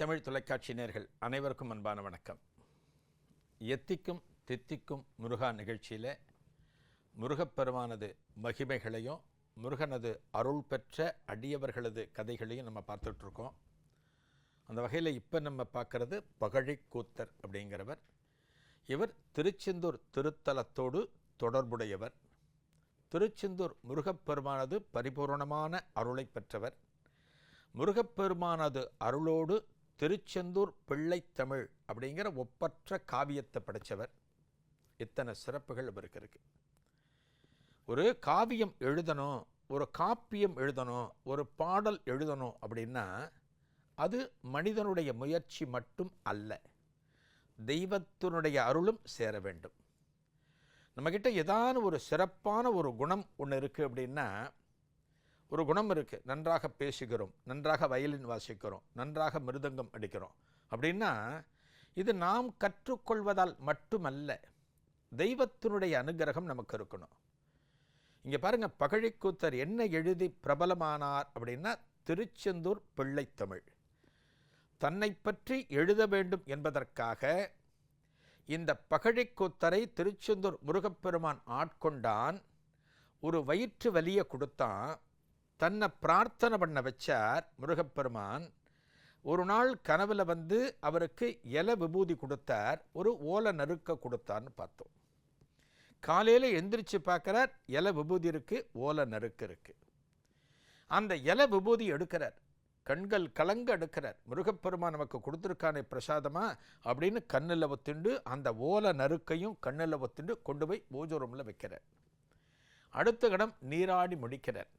தமிழ் தொலைக்காட்சி நேர்கள் அனைவருக்கும் அன்பான வணக்கம். எத்திக்கும் தித்திக்கும் முருகா நிகழ்ச்சியில் முருகப்பெருமானது மகிமைகளையும் முருகனது அருள் பெற்ற அடியவர்களது கதைகளையும் நம்ம பார்த்துட்ருக்கோம். அந்த வகையில் இப்போ நம்ம பார்க்குறது பகழிக்கூத்தர் அப்படிங்கிறவர். இவர் திருச்செந்தூர் திருத்தலத்தோடு தொடர்புடையவர். திருச்செந்தூர் முருகப்பெருமானது பரிபூரணமான அருளை பெற்றவர். முருகப்பெருமானது அருளோடு திருச்செந்தூர் பிள்ளைத்தமிழ் அப்படிங்கிற ஒப்பற்ற காவியத்தை படைத்தவர் இத்தனை சிறப்புகள் இவருக்கு இருக்கு. ஒரு காவியம் எழுதணும் ஒரு காப்பியம் எழுதணும் ஒரு பாடல் எழுதணும் அப்படின்னா அது மனிதனுடைய முயற்சி மட்டும் அல்ல. தெய்வத்தினுடைய அருளும் சேர வேண்டும். நம்மக்கிட்ட ஏதான ஒரு சிறப்பான ஒரு குணம் ஒன்று இருக்குது அப்படின்னா ஒரு குணம் இருக்குது நன்றாக பேசுகிறோம். நன்றாக வயலின் வாசிக்கிறோம். நன்றாக மிருதங்கம் அடிக்கிறோம். அப்படின்னா இது நாம் கற்றுக்கொள்வதால் மட்டுமல்ல தெய்வத்தினுடைய அனுகிரகம் நமக்கு இருக்கணும். இங்கே பாருங்கள் பகழிக்கூத்தர் என்ன எழுதி பிரபலமானார் அப்படின்னா திருச்செந்தூர் பிள்ளைத்தமிழ். தன்னை பற்றி எழுத வேண்டும் என்பதற்காக இந்த பகழிக்கூத்தரை திருச்செந்தூர் முருகப்பெருமான் ஆட்கொண்டான். ஒரு வயிற்று வலியை கொடுத்தான். தன்னை பிரார்த்தனை பண்ண வச்சார் முருகப்பெருமான். ஒரு நாள் கனவில் வந்து அவருக்கு இல விபூதி கொடுத்தார் ஒரு ஓலை நறுக்க கொடுத்தார்னு பார்த்தோம். காலையில் எந்திரிச்சு பார்க்குறார் இல விபூதி இருக்குது ஓலை நறுக்கு இருக்குது அந்த இல விபூதி எடுக்கிறார். கண்கள் கலங்க எடுக்கிறார். முருகப்பெருமான் நமக்கு கொடுத்துருக்கானே பிரசாதமா அப்படின்னு கண்ணில் ஒத்துண்டு அந்த ஓலை நறுக்கையும் கண்ணில் ஒத்துண்டு கொண்டு போய் பூஜை ரூமில் வைக்கிறார். அடுத்த கடம் நீராடி முடிக்கிறார்.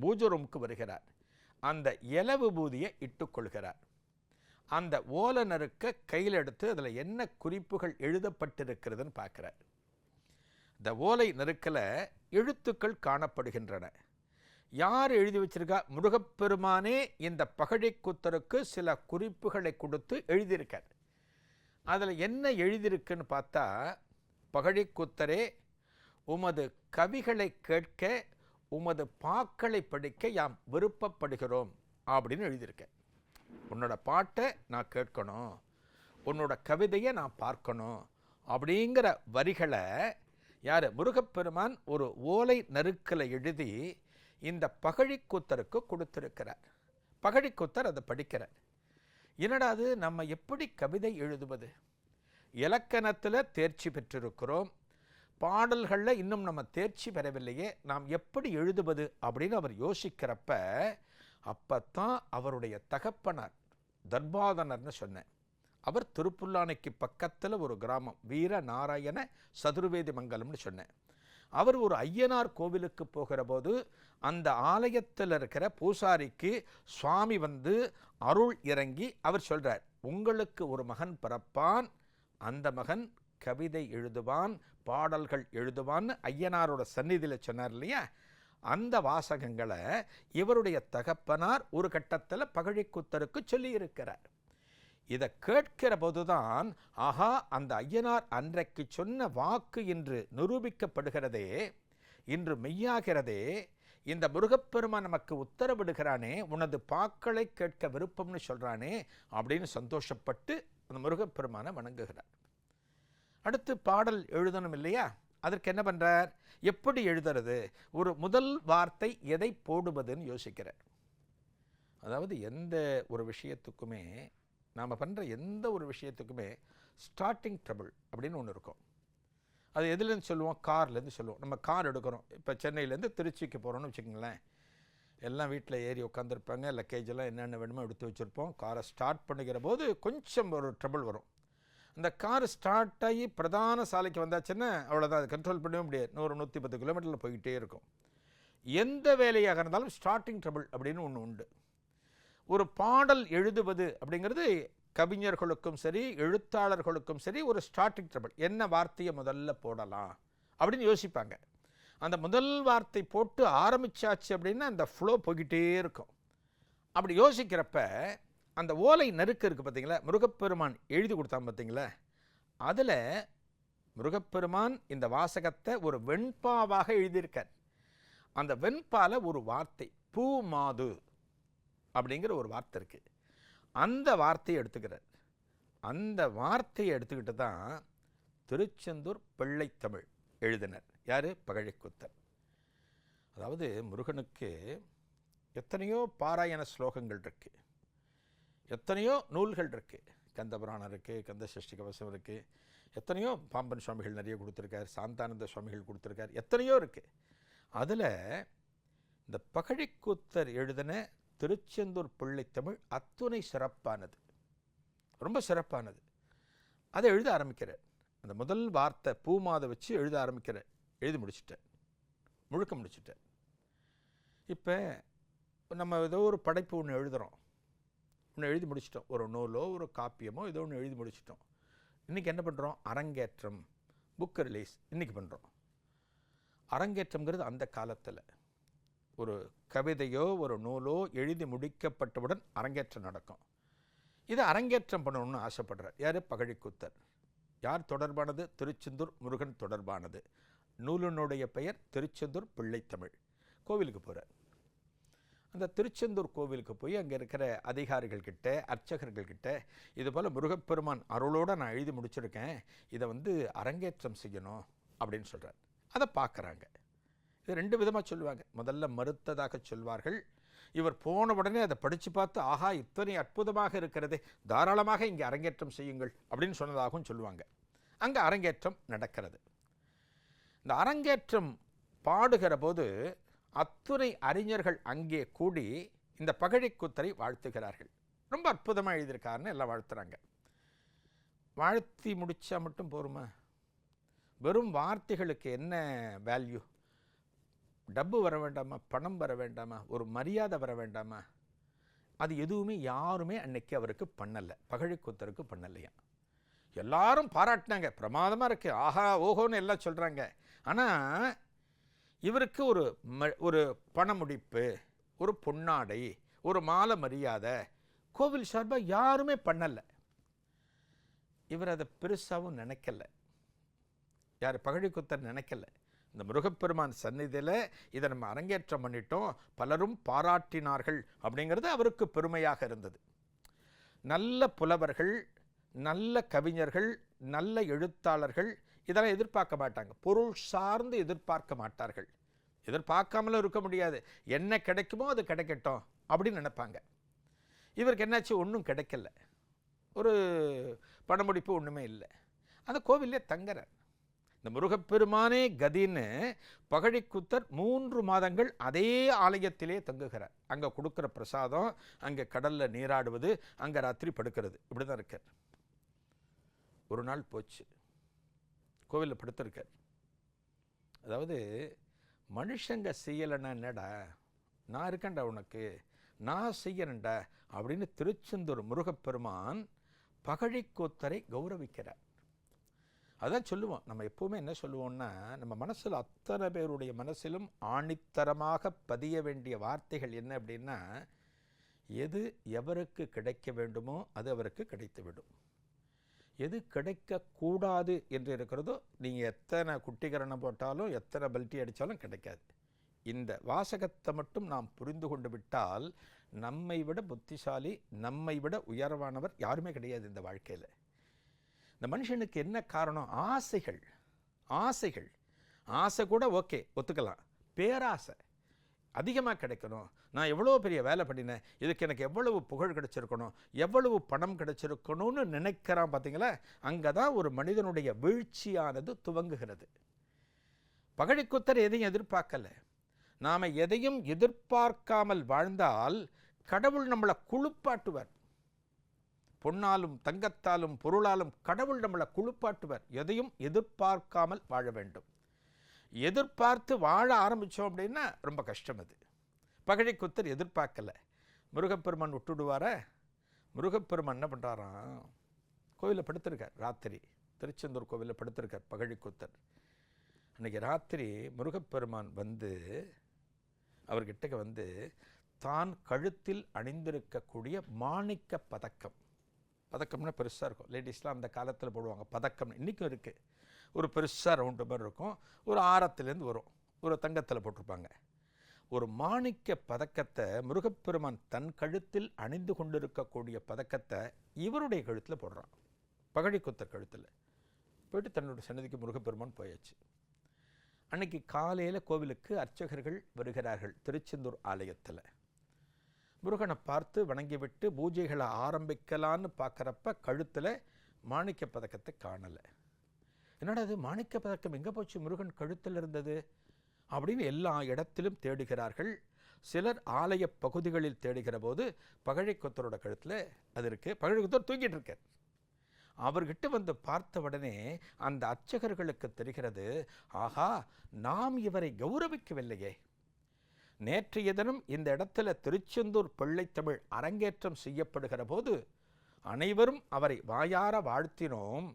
பூஜரூமுக்கு வருகிறார். அந்த இலவு பூதியை இட்டுக்கொள்கிறார் அந்த ஓலை நறுக்க கையில் எடுத்து அதில் என்ன குறிப்புகள் எழுதப்பட்டிருக்கிறதுன்னு பார்க்குறார். இந்த ஓலை நெருக்கில் எழுத்துக்கள் காணப்படுகின்றன. யார் எழுதி வச்சிருக்கா? முருகப்பெருமானே இந்த பகழிக்குத்தருக்கு சில குறிப்புகளை கொடுத்து எழுதியிருக்கார். அதில் என்ன எழுதியிருக்குன்னு பார்த்தா பகழிக்குத்தரே உமது கவிகளை கேட்க உமது பாக்களை படிக்க யாம் விருப்பப்படுகிறோம் அப்படின்னு எழுதியிருக்கேன். உன்னோட பாட்டை நான் கேட்கணும் உன்னோட கவிதையை நான் பார்க்கணும் அப்படிங்கிற வரிகளை யார்? முருகப்பெருமான் ஒரு ஓலை நறுக்கில் எழுதி இந்த பகழிக்கூத்தருக்கு கொடுத்திருக்கிறார். பகழிக்கூத்தர் அதை படிக்கிறார். என்னடா அது? நம்ம எப்படி கவிதை எழுதுவது? இலக்கணத்தில் தேர்ச்சி பெற்றிருக்கிறோம் பாடல்களில் இன்னும் நம்ம தேர்ச்சி பெறவில்லையே நாம் எப்படி எழுதுவது அப்படின்னு அவர் யோசிக்கிறப்ப அப்போத்தான் அவருடைய தகப்பனார் தர்பாதனர்னு சொன்னேன். அவர் திருப்புல்லானைக்கு பக்கத்தில் ஒரு கிராமம் வீர நாராயண சதுர்வேதி மங்கலம்னு சொன்னேன். அவர் ஒரு ஐயனார் கோவிலுக்கு போகிற போது அந்த ஆலயத்தில் இருக்கிற பூசாரிக்கு சுவாமி வந்து அருள் இறங்கி அவர் சொல்கிறார் உங்களுக்கு ஒரு மகன் பிறப்பான் அந்த மகன் கவிதை எழுதுவான் பாடல்கள் எழுதுவான்னு ஐயனாரோட சந்நிதியில் சொன்னார் இல்லையா? அந்த வாசகங்களை இவருடைய தகப்பனார் ஒரு கட்டத்தில் பகழிக்குத்தருக்கு சொல்லியிருக்கிறார். இதை கேட்கிற போதுதான் ஆஹா அந்த ஐயனார் அன்றைக்கு சொன்ன வாக்கு இன்று நிரூபிக்கப்படுகிறதே இன்று மெய்யாகிறதே இந்த முருகப்பெருமான் நமக்கு உத்தரவிடுகிறானே உனது பாக்களை கேட்க விருப்பம்னு சொல்கிறானே அப்படின்னு சந்தோஷப்பட்டு அந்த முருகப்பெருமானை வணங்குகிறார். அடுத்து பாடல் எழுதணும் இல்லையா? அதற்கு என்ன பண்ணுறார் எப்படி எழுதுறது? ஒரு முதல் வார்த்தை எதை போடுவதுன்னு யோசிக்கிறார். அதாவது எந்த ஒரு விஷயத்துக்குமே நாம் பண்ணுற எந்த ஒரு விஷயத்துக்குமே ஸ்டார்டிங் ட்ரபிள் அப்படின்னு ஒன்று இருக்கும். அது எதுலேருந்து சொல்லுவோம்? கார்லேருந்து சொல்லுவோம். நம்ம கார் எடுக்கிறோம். இப்போ சென்னையிலேருந்து திருச்சிக்கு போகிறோம்னு வச்சுக்கோங்களேன். எல்லாம் வீட்டில் ஏறி உட்காந்துருப்பாங்க லக்கேஜ் எல்லாம் என்னென்ன வேணுமோ எடுத்து வச்சுருப்போம். காரை ஸ்டார்ட் பண்ணுகிற போது கொஞ்சம் ஒரு ட்ரபிள் வரும். அந்த கார் ஸ்டார்ட் ஆகி பிரதான சாலைக்கு வந்தாச்சுன்னா அவ்வளோதான் அது கண்ட்ரோல் பண்ணவே முடியாது. நூறு நூற்றி பத்து கிலோமீட்டரில் போய்கிட்டே இருக்கும். எந்த வேலையாக இருந்தாலும் ஸ்டார்டிங் ட்ரபிள் அப்படின்னு ஒன்று உண்டு. ஒரு பாடல் எழுதுவது அப்படிங்கிறது கவிஞர்களுக்கும் சரி எழுத்தாளர்களுக்கும் சரி ஒரு ஸ்டார்டிங் ட்ரபிள் என்ன வார்த்தையை முதல்ல போடலாம் அப்படின்னு யோசிப்பாங்க. அந்த முதல் வார்த்தை போட்டு ஆரம்பிச்சாச்சு அப்படின்னா அந்த ஃப்ளோ போய்கிட்டே இருக்கும். அப்படி யோசிக்கிறப்ப அந்த ஓலை நறுக்கு இருக்குது பார்த்தீங்களா முருகப்பெருமான் எழுதி கொடுத்தான் பார்த்தீங்களா அதில் முருகப்பெருமான் இந்த வாசகத்தை ஒரு வெண்பாவாக எழுதியிருக்கார். அந்த வெண்பால ஒரு வார்த்தை பூ மாது அப்படிங்கிற ஒரு வார்த்தை இருக்குது அந்த வார்த்தையை எடுத்துக்கிறார். அந்த வார்த்தையை எடுத்துக்கிட்டு தான் திருச்செந்தூர் பிள்ளைத்தமிழ் எழுதினர். யார்? பகழைக்குத்தர். அதாவது முருகனுக்கு எத்தனையோ பாராயண ஸ்லோகங்கள் இருக்குது எத்தனையோ நூல்கள் இருக்குது கந்தபுராணம் இருக்குது கந்த சஷ்டி கவசம் இருக்குது எத்தனையோ பாம்பன் சுவாமிகள் நிறைய கொடுத்துருக்கார் சாந்தானந்த சுவாமிகள் கொடுத்துருக்கார் எத்தனையோ இருக்குது அதில் இந்த பகழிக்கூத்தர் எழுதின திருச்செந்தூர் பிள்ளைத்தமிழ் அத்துணை சிறப்பானது. ரொம்ப சிறப்பானது. அதை எழுத ஆரம்பிக்கிறார். அந்த முதல் வார்த்தை பூமாதை வச்சு எழுத ஆரம்பிக்கிறார். எழுதி முடிச்சிட்டேன் முழுக்க முடிச்சிட்டார். இப்போ நம்ம ஏதோ ஒரு படைப்பு ஒன்று எழுதுகிறோம் ஒன்று எழுதி முடிச்சிட்டோம். ஒரு நூலோ ஒரு காப்பியமோ ஏதோ ஒன்று எழுதி முடிச்சிட்டோம். இன்றைக்கி என்ன பண்ணுறோம் அரங்கேற்றம் புக் ரிலீஸ் இன்றைக்கி பண்ணுறோம் அரங்கேற்றம்ங்கிறது அந்த காலத்தில். ஒரு கவிதையோ ஒரு நூலோ எழுதி முடிக்கப்பட்டவுடன் அரங்கேற்றம் நடக்கும். இதை அரங்கேற்றம் பண்ணணும்னு ஆசைப்படுறார். யார்? பகழிக்குத்தர். யார் தொடர்பானது? திருச்செந்தூர் முருகன் தொடர்பானது. நூலினுடைய பெயர் திருச்செந்தூர் பிள்ளைத்தமிழ். கோவிலுக்கு போகிறார் அந்த திருச்செந்தூர் கோவிலுக்கு போய் அங்கே இருக்கிற அதிகாரிகள் கிட்ட அர்ச்சகர்கள் கிட்ட இது போல் முருகப்பெருமான் அருளோடு நான் எழுதி முடிச்சிருக்கேன். இதை வந்து அரங்கேற்றம் செய்யணும் அப்படின்னு சொல்கிறார் அதை பார்க்குறாங்க இது ரெண்டு விதமாக சொல்லுவாங்க. முதல்ல மறுத்ததாக சொல்வார்கள். இவர் போன உடனே அதை படித்து பார்த்து ஆஹா இத்தனை அற்புதமாக இருக்கிறதே. தாராளமாக இங்கே அரங்கேற்றம் செய்யுங்கள். அப்படின்னு சொன்னதாகவும் சொல்லுவாங்க. அங்கே அரங்கேற்றம் நடக்கிறது. இந்த அரங்கேற்றம் பாடுகிற போது அத்துணை அறிஞர்கள் அங்கே கூடி இந்த பகழிக்குத்தரை வாழ்த்துகிறார்கள். ரொம்ப அற்புதமாக எழுதியிருக்காருன்னு எல்லாம் வாழ்த்துறாங்க. வாழ்த்தி முடித்தா மட்டும் போருமா? வெறும் வார்த்தைகளுக்கு என்ன வேல்யூ டப்பு வர வேண்டாமா? பணம் வர வேண்டாமா? ஒரு மரியாதை வர வேண்டாமா? அது எதுவுமே யாருமே அன்னைக்கு அவருக்கு பண்ணலை. பகழிக்குத்தருக்கு பண்ணலையா? எல்லாரும் பாராட்டினாங்க. பிரமாதமாக இருக்குது ஆஹா ஓஹோன்னு எல்லாம் சொல்கிறாங்க ஆனால் இவருக்கு ஒரு ம ஒரு பணமுடிப்பு ஒரு பொன்னாடை ஒரு மாலை மரியாதை கோவில் சார்பாக யாருமே பண்ணலை. இவர் அதை பெருசாகவும் நினைக்கல. யார் பகழிக்குத்தர் நினைக்கல. இந்த முருகப்பெருமான் சந்நிதியில் இதை நம்ம அரங்கேற்றம் பண்ணிட்டோம் பலரும் பாராட்டினார்கள் அப்படிங்கிறது அவருக்கு பெருமையாக இருந்தது. நல்ல புலவர்கள் நல்ல கவிஞர்கள் நல்ல எழுத்தாளர்கள் இதெல்லாம் எதிர்பார்க்க மாட்டாங்க. பொருள் சார்ந்து எதிர்பார்க்க மாட்டார்கள். எதிர்பார்க்காமலும் இருக்க முடியாது. என்ன கிடைக்குமோ அது கிடைக்கட்டும் அப்படின்னு நினைப்பாங்க. இவருக்கு என்னாச்சு? ஒன்றும் கிடைக்கல. ஒரு பணமுடிப்பு ஒன்றுமே இல்லை. அந்த கோவிலே தங்குறார். இந்த முருகப்பெருமானே கதின்னு பகழிக்குத்தர் மூன்று மாதங்கள் அதே ஆலயத்திலே தங்குகிறார். அங்கே கொடுக்குற பிரசாதம் அங்கே கடலில் நீராடுவது அங்கே ராத்திரி படுக்கிறது. இப்படி தான் இருக்கார். ஒரு நாள் போச்சு. கோவிலில் படுத்திருக்கார். அதாவது மனுஷங்க செய்யலைன்னா என்னடா? நான் இருக்கேன்டா உனக்கு. நான் செய்யறேன்டா. அப்படின்னு திருச்செந்தூர் முருகப்பெருமான் பகழிக்கோத்தரை கௌரவிக்கிறார். அதான் சொல்லுவோம். நம்ம எப்போவுமே என்ன சொல்லுவோம்னா நம்ம மனசில் அத்தனை பேருடைய மனசிலும் ஆணித்தரமாக பதிய வேண்டிய வார்த்தைகள் என்ன அப்படின்னா எது எவருக்கு கிடைக்க வேண்டுமோ அது அவருக்கு கிடைத்துவிடும் எது கிடைக்கக்கூடாது என்று இருக்கிறதோ நீங்கள் எத்தனை குட்டிகரணம் போட்டாலும் எத்தனை பல்ட்டி அடித்தாலும் கிடைக்காது. இந்த வாசகத்தை மட்டும் நாம் புரிந்து கொண்டு விட்டால் நம்மை விட புத்திசாலி நம்மை விட உயர்வானவர் யாருமே கிடையாது இந்த வாழ்க்கையில். இந்த மனுஷனுக்கு என்ன காரணம்? ஆசைகள். ஆசைகள். ஆசை கூட ஓகே ஒத்துக்கலாம். பேராசை. அதிகமாக கிடைக்கணும். நான் எவ்வளோ பெரிய வேலை பண்ணினேன் இதுக்கு எனக்கு எவ்வளவு புகழ் கிடைச்சிருக்கணும் எவ்வளவு பணம் கிடைச்சிருக்கணும்னு நினைக்கிறான் பார்த்தீங்களா அங்கே தான் ஒரு மனிதனுடைய வீழ்ச்சியானது துவங்குகிறது. பகழிக்குத்தர் எதையும் எதிர்பார்க்கல. நாம் எதையும் எதிர்பார்க்காமல் வாழ்ந்தால் கடவுள் நம்மளை குளிப்பாட்டுவார். பொன்னாலும் தங்கத்தாலும் பொருளாலும் கடவுள் நம்மளை குழுப்பாட்டுவர் எதையும் எதிர்பார்க்காமல் வாழ வேண்டும். எதிர்பார்த்து வாழ ஆரம்பித்தோம் அப்படின்னா ரொம்ப கஷ்டம் அது. பகழிக்குத்தர் எதிர்பார்க்கல. முருகப்பெருமான் விட்டுடுவார. முருகப்பெருமான் என்ன பண்ணுறாராம் கோவிலில் படுத்திருக்கார் ராத்திரி. திருச்செந்தூர் கோவிலில் படுத்திருக்கார் பகழிக்குத்தர் அன்றைக்கி ராத்திரி முருகப்பெருமான் வந்து அவர்கிட்ட வந்து தான் கழுத்தில் அணிந்திருக்கக்கூடிய மாணிக்க பதக்கம். பதக்கம்னா பெருசாக இருக்கும். லேடிஸ்லாம் அந்த காலத்தில் போடுவாங்க. பதக்கம் இன்றைக்கும் இருக்குது ஒரு பெருசாக ரவுண்டு மாதிரி இருக்கும். ஒரு ஆரத்துலேருந்து வரும். ஒரு தங்கத்தில் போட்டிருப்பாங்க. ஒரு மாணிக்க பதக்கத்தை முருகப்பெருமான் தன் கழுத்தில் அணிந்து கொண்டிருக்கக்கூடிய பதக்கத்தை இவருடைய கழுத்தில் போடுறான். பகழி குத்தர் கழுத்தில். போயிட்டு தன்னுடைய சன்னதிக்கு முருகப்பெருமான் போயாச்சு. அன்னைக்கு காலையில் கோவிலுக்கு அர்ச்சகர்கள் வருகிறார்கள் திருச்செந்தூர் ஆலயத்தில். முருகனை பார்த்து வணங்கிவிட்டு பூஜைகளை ஆரம்பிக்கலான்னு பார்க்குறப்ப கழுத்தில் மாணிக்க பதக்கத்தை காணலை. என்னடா அது மாணிக்க பதக்கம் எங்கே போச்சு? முருகன் கழுத்தில் இருந்தது. அப்படின்னு எல்லா இடத்திலும் தேடுகிறார்கள். சிலர் ஆலய பகுதிகளில் தேடுகிற போது பகழைக்கொத்தரோட கழுத்தில் அது இருக்குது பகழைக்கொத்தர் தூங்கிட்டு இருக்கார். அவர்கிட்ட வந்து பார்த்த உடனே அந்த அர்ச்சகர்களுக்கு தெரிகிறது ஆஹா நாம் இவரை கௌரவிக்கவில்லையே. நேற்றைய தினம் இந்த இடத்துல திருச்செந்தூர் பிள்ளைத்தமிழ் அரங்கேற்றம் செய்யப்படுகிற போது அனைவரும் அவரை வாயார வாழ்த்தினோம்.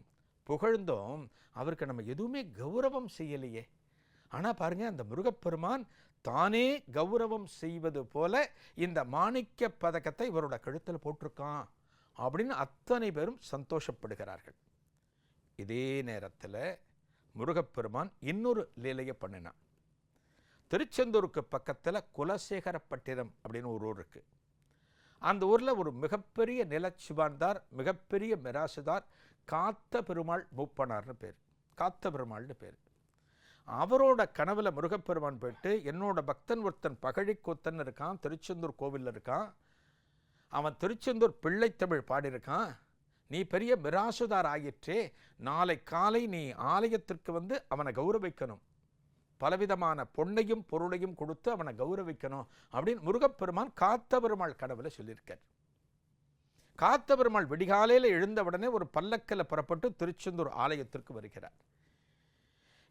புகழ்ந்தோம். அவருக்கு நம்ம எதுவுமே கௌரவம் செய்யலையே. ஆனால் பாருங்க அந்த முருகப்பெருமான் தானே கௌரவம் செய்வது போல இந்த மாணிக்க பதக்கத்தை இவரோட கழுத்தில் போட்டிருக்கான் அப்படின்னு அத்தனை பேரும் சந்தோஷப்படுகிறார்கள். இதே நேரத்தில் முருகப்பெருமான் இன்னொரு லீலையை பண்ணினான். திருச்செந்தூருக்கு பக்கத்தில் குலசேகரப்பட்டினம் அப்படின்னு ஒரு ஊர் இருக்குது அந்த ஊரில் ஒரு மிகப்பெரிய நிலச்சிவான்தார் மிகப்பெரிய மிராசுதார் காத்த பெருமாள் மூப்பனார்னு பேர். காத்த பெருமாள்னு பேர். அவரோட கனவுல முருகப்பெருமான் போயிட்டு என்னோட பக்தன் ஒருத்தன் பகழிக்கூத்தன் இருக்கான் திருச்செந்தூர் கோவிலில் இருக்கான். அவன் திருச்செந்தூர் பிள்ளைத்தமிழ் பாடியிருக்கான். நீ பெரிய மிராசுதார் ஆயிற்றே நாளை காலை நீ ஆலயத்திற்கு வந்து அவனை கௌரவிக்கணும். பலவிதமான பொன்னையும் பொருளையும் கொடுத்து அவனை கௌரவிக்கணும் அப்படின்னு முருகப்பெருமான் காத்த பெருமாள் கனவில் சொல்லியிருக்கார். காத்த பெருமாள் விடிகாலையில் எழுந்தவுடனே ஒரு பல்லக்கில் புறப்பட்டு திருச்செந்தூர் ஆலயத்திற்கு வருகிறார்.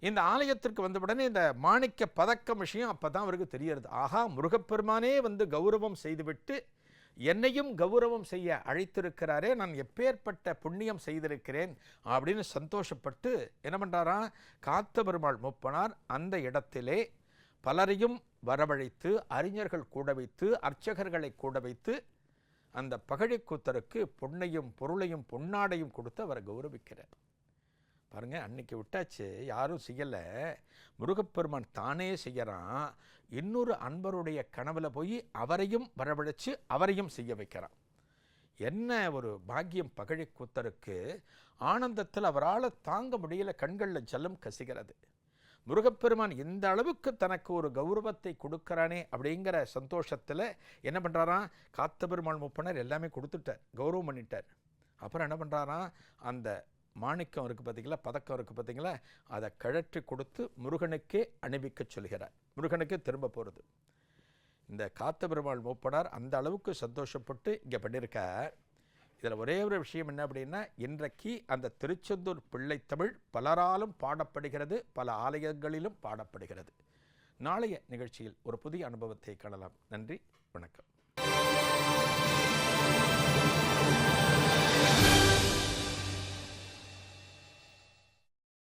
இந்த ஆலயத்திற்கு வந்த உடனே இந்த மாணிக்க பதக்கம் விஷயம் அப்போ தான் அவருக்கு தெரியறது ஆஹா முருகப்பெருமானே வந்து கௌரவம் செய்துவிட்டு என்னையும் கௌரவம் செய்ய அழைத்திருக்கிறாரே நான் எப்பேற்பட்ட புண்ணியம் செய்திருக்கிறேன் அப்படின்னு சந்தோஷப்பட்டு என்ன பண்ணுறாரா காத்த பெருமாள் முப்பனார் அந்த இடத்திலே பலரையும் வரவழைத்து அறிஞர்கள் கூட வைத்து அர்ச்சகர்களை கூட வைத்து அந்த பகழிக்கூத்தருக்கு பொன்னையும் பொருளையும் பொன்னாடையும் கொடுத்து அவரை கௌரவிக்கிறார். பாருங்க அன்னைக்கு விட்டாச்சு யாரும் செய்யலை. முருகப்பெருமான் தானே செய்கிறான் இன்னொரு அன்பருடைய கனவில் போய் அவரையும் வரவழைச்சு அவரையும் செய்ய வைக்கிறான். என்ன ஒரு பாக்கியம் பகழி கூத்தருக்கு ஆனந்தத்தில் அவரால் தாங்க முடியல கண்களில் ஜலம் கசிகிறது. முருகப்பெருமான் இந்த அளவுக்கு தனக்கு ஒரு கௌரவத்தை கொடுக்கறானே அப்படிங்கிற சந்தோஷத்தில் என்ன பண்ணுறாராம் காத்த பெருமாள் முப்பனர் எல்லாமே கொடுத்துட்டார் கௌரவம் பண்ணிட்டார். அப்புறம் என்ன பண்ணுறாராம் அந்த மாணிக்கம் இருக்குது பார்த்தீங்களா பதக்கம் இருக்குது பார்த்தீங்களா அதை கழற்றி கொடுத்து முருகனுக்கே அணிவிக்க சொல்கிறார். முருகனுக்கே திரும்ப போகிறது இந்த காத்த பெருமாள் மூப்பனார் அந்த அளவுக்கு சந்தோஷப்பட்டு இங்கே பண்ணியிருக்கார். இதில் ஒரே ஒரு விஷயம் என்ன அப்படின்னா இன்றைக்கு அந்த திருச்செந்தூர் பிள்ளைத்தமிழ் பலராலும் பாடப்படுகிறது பல ஆலயங்களிலும் பாடப்படுகிறது. நாளைய நிகழ்ச்சியில் ஒரு புதிய அனுபவத்தை காணலாம். நன்றி வணக்கம்.